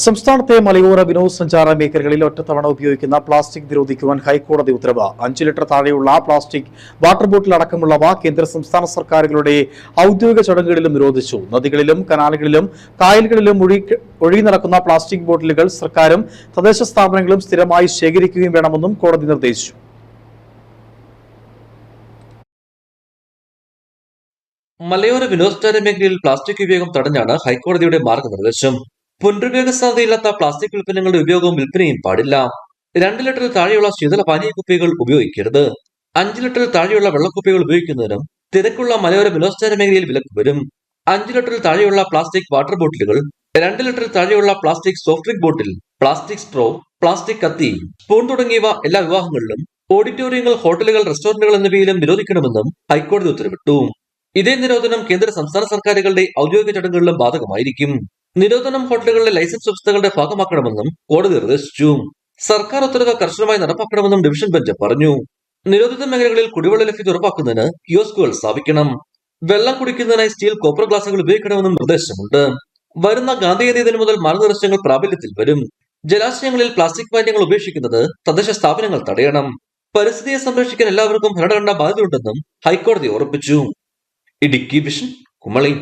സംസ്ഥാനത്തെ മലയോര വിനോദസഞ്ചാര മേഖലകളിൽ ഒറ്റത്തവണ ഉപയോഗിക്കുന്ന പ്ലാസ്റ്റിക് നിരോധിക്കുവാൻ ഹൈക്കോടതി ഉത്തരവ്. അഞ്ച് ലിറ്റർ താഴെയുള്ള പ്ലാസ്റ്റിക് വാട്ടർ ബോട്ടിൽ അടക്കമുള്ളവ കേന്ദ്ര സംസ്ഥാന സർക്കാരുകളുടെ ഔദ്യോഗിക ചടങ്ങുകളിലും നിരോധിച്ചു. നദികളിലും കനാലുകളിലും കായലുകളിലും ഒഴുകി ഒഴുകി നടക്കുന്ന പ്ലാസ്റ്റിക് ബോട്ടിലുകൾ സർക്കാരും തദ്ദേശ സ്ഥാപനങ്ങളും സ്ഥിരമായി ശേഖരിക്കുകയും വേണമെന്നും കോടതി നിർദ്ദേശിച്ചു. മലയോര വിനോദസഞ്ചാര മേഖലയിൽ പ്ലാസ്റ്റിക് ഉപയോഗം തടഞ്ഞാണ് ഹൈക്കോടതിയുടെ മാർഗനിർദ്ദേശം. പുനരുപയോഗ സാധ്യതയില്ലാത്ത പ്ലാസ്റ്റിക് ഉൽപ്പന്നങ്ങളുടെ ഉപയോഗവും വിൽപ്പനയും പാടില്ല. രണ്ട് ലിറ്ററിൽ താഴെയുള്ള ശീതള പാനീയ കുപ്പികൾ ഉപയോഗിക്കരുത്. അഞ്ച് ലിറ്ററിൽ താഴെയുള്ള വെള്ളക്കുപ്പികൾ ഉപയോഗിക്കുന്നതിനും തിരക്കുള്ള മലയോര വിനോദസഞ്ചാര മേഖലയിൽ വിലക്ക് വരും. അഞ്ച് ലിറ്ററിൽ താഴെയുള്ള പ്ലാസ്റ്റിക് വാട്ടർ ബോട്ടിലുകൾ രണ്ട് ലിറ്ററിൽ താഴെയുള്ള plastic soft drink bottle plastic straw plastic കത്തി സ്പൂൺ തുടങ്ങിയവ എല്ലാ വിവാഹങ്ങളിലും ഓഡിറ്റോറിയങ്ങൾ ഹോട്ടലുകൾ റെസ്റ്റോറന്റുകൾ എന്നിവയിലും നിരോധിക്കണമെന്നും ഹൈക്കോടതി ഉത്തരവിട്ടു. ഇതേ നിരോധനം കേന്ദ്ര സംസ്ഥാന സർക്കാരുകളുടെ ഔദ്യോഗിക ചടങ്ങുകളിലും ബാധകമായിരിക്കും. നിരോധനം ഹോട്ടലുകളിലെ ലൈസൻസ് വ്യവസ്ഥകളുടെ ഭാഗമാക്കണമെന്നും കോടതി നിർദ്ദേശിച്ചു. സർക്കാർ ഉത്തരവ് കർശനമായി നടപ്പാക്കണമെന്നും ഡിവിഷൻ ബെഞ്ച് പറഞ്ഞു. നിരോധിത മേഖലകളിൽ കുടിവെള്ള ലഭ്യത ഉറപ്പാക്കുന്നതിന് കിയോസ്കുകൾ സ്ഥാപിക്കണം. വെള്ളം കുടിക്കുന്നതിനായി സ്റ്റീൽ കോപ്പർ ഗ്ലാസുകൾ ഉപയോഗിക്കണമെന്നും നിർദ്ദേശമുണ്ട്. വരുന്ന ഗാന്ധിയതി ദിനം മുതൽ മാർഗനിർദ്ദേശങ്ങൾ പ്രാബല്യത്തിൽ വരും. ജലാശയങ്ങളിൽ പ്ലാസ്റ്റിക് മാലിന്യങ്ങൾ ഉപേക്ഷിക്കുന്നത് തദ്ദേശ സ്ഥാപനങ്ങൾ തടയണം. പരിസ്ഥിതിയെ സംരക്ഷിക്കാൻ എല്ലാവർക്കും ഭരണഘടനാ ബാധ്യതയുണ്ടെന്നും ഹൈക്കോടതി ഉറപ്പിച്ചു. ഇടുക്കി വിഷൻ കുമളി.